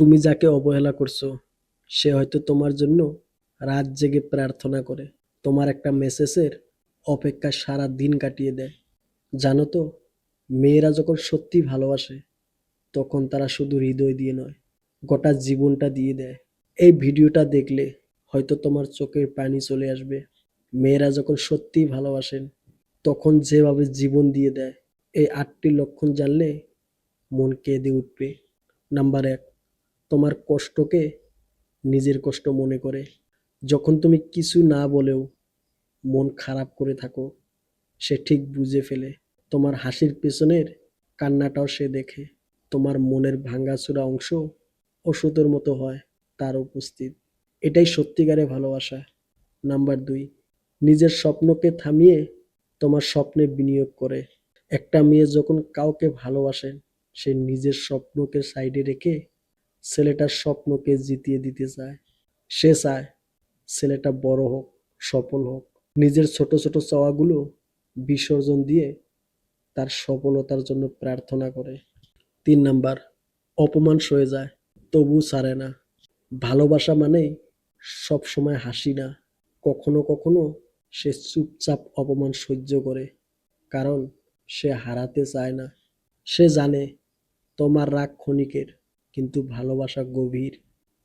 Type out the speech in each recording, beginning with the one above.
তুমি যাকে অবহেলা করছ, সে হয়তো তোমার জন্য রাত জেগে প্রার্থনা করে। তোমার একটা মেসেজের অপেক্ষা সারা দিন কাটিয়ে দেয়। জানো তো, মেয়েরা যখন সত্যি ভালোবাসে, তখন তারা শুধু হৃদয় দিয়ে নয়, গোটা জীবনটা দিয়ে দেয়। এই ভিডিওটা দেখলে হয়তো তোমার চোখের পানি চলে আসবে। মেয়েরা যখন সত্যিই ভালোবাসেন, তখন যেভাবে জীবন দিয়ে দেয়, এই আটটি লক্ষণ জানলে মন কেঁদে উঠবে। নাম্বার এক তোমার কষ্টকে নিজের কষ্ট মনে করে। যখন তুমি কিছু না বলেও মন খারাপ করে থাকো, সে ঠিক বুঝে ফেলে। তোমার হাসির পেছনের কান্নাটাও সে দেখে। তোমার মনের ভাঙ্গাচোরা অংশ ওষুধের মতো হয় তার উপস্থিত। এটাই সত্যিকারে ভালোবাসা। নাম্বার দুই, নিজের স্বপ্নকে থামিয়ে তোমার স্বপ্নে বিনিয়োগ করে। একটা মেয়ে যখন কাউকে ভালোবাসে, সে নিজের স্বপ্নকে সাইডে রেখে ছেলেটার স্বপ্নকে জিতিয়ে দিতে চায়। সে চায় ছেলেটা বড় হোক, সফল হোক। নিজের ছোট ছোট চাওয়াগুলো বিসর্জন দিয়ে তার সফলতার জন্য প্রার্থনা করে। তিন নাম্বার, অপমান সয়ে যায়, তবু ছাড়ে না। ভালোবাসা মানে সব সময় হাসি না। কখনো কখনো সে চুপচাপ অপমান সহ্য করে, কারণ সে হারাতে চায় না। সে জানে তোমার রাগ ক্ষণিকের কিন্তু ভালোবাসা গভীর।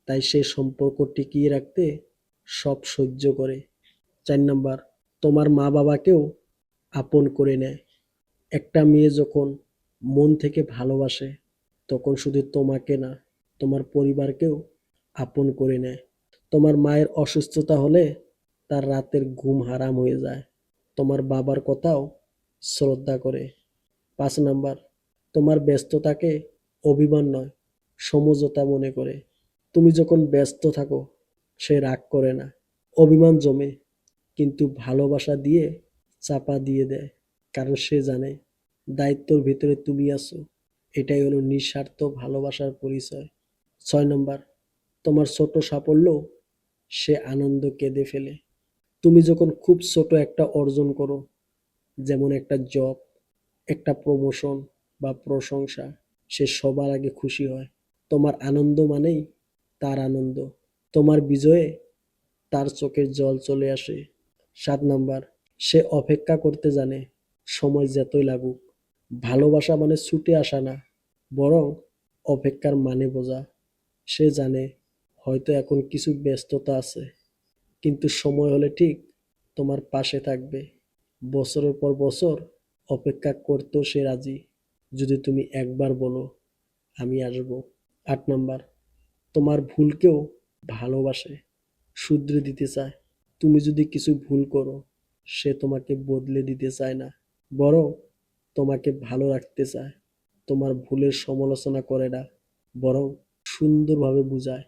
তাই সে সম্পর্ক টিকিয়ে রাখতে সব সহ্য করে। চার নাম্বার, তোমার মা বাবাকেও আপন করে নেয়। একটা মেয়ে যখন মন থেকে ভালোবাসে, তখন শুধু তোমাকে না, তোমার পরিবারকেও আপন করে নেয়। তোমার মায়ের অসুস্থতা হলে তার রাতের ঘুম হারাম হয়ে যায়। তোমার বাবার কথাও শ্রদ্ধা করে। পাঁচ নাম্বার, তোমার ব্যস্ততাকে অভিমান নয় সমঝোতা মনে করে। তুমি যখন ব্যস্ত থাকো, সে রাগ করে না। অভিমান জমে, কিন্তু ভালোবাসা দিয়ে চাপা দিয়ে দেয়, কারণ সে জানে দায়িত্বর ভিতরে তুমি আছো। এটাই হলো নিঃস্বার্থ ভালোবাসার পরিচয়। ছয় নম্বর, তোমার ছোট সাফল্য সে আনন্দ কেঁদে ফেলে। তুমি যখন খুব ছোট একটা অর্জন করো, যেমন একটা জব একটা প্রমোশন বা প্রশংসা, সে সবার আগে খুশি হয়। তোমার আনন্দ মানেই তার আনন্দ। তোমার বিজয়ে তার চোখের জল চলে আসে। সাত নাম্বার, সে অপেক্ষা করতে জানে, সময় যতই লাগুক। ভালোবাসা মানে ছুটে আসা না, বরং অপেক্ষার মানে বোঝা। সে জানে হয়তো এখন কিছু ব্যস্ততা আছে, কিন্তু সময় হলে ঠিক তোমার পাশে থাকবে। বছরের পর বছর অপেক্ষা করতেও সে রাজি। যদি তুমি একবার বলো, আমি আসব। আট নাম্বার, তোমার ভুলকেও ভালোবাসে, শুধরে দিতে চায়। তুমি যদি কিছু ভুল করো, সে তোমাকে বদলে দিতে চায় না, বরং তোমাকে ভালো রাখতে চায়। তোমার ভুলের সমালোচনা করে না, বরং সুন্দরভাবে বুঝায়।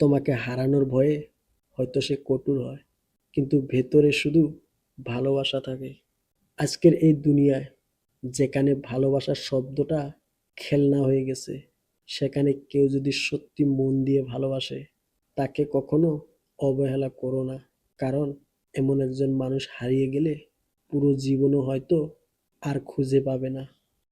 তোমাকে হারানোর ভয়ে হয়তো সে কঠোর হয়, কিন্তু ভেতরে শুধু ভালোবাসা থাকে। আজকের এই দুনিয়ায় যেখানে ভালোবাসার শব্দটা খেলনা হয়ে গেছে সেখানে কেউ যদি সত্যি মন দিয়ে ভালোবাসে, তাকে কখনো অবহেলা করো না। কারণ এমন একজন মানুষ হারিয়ে গেলে পুরো জীবনও হয়তো আর খুঁজে পাবে না।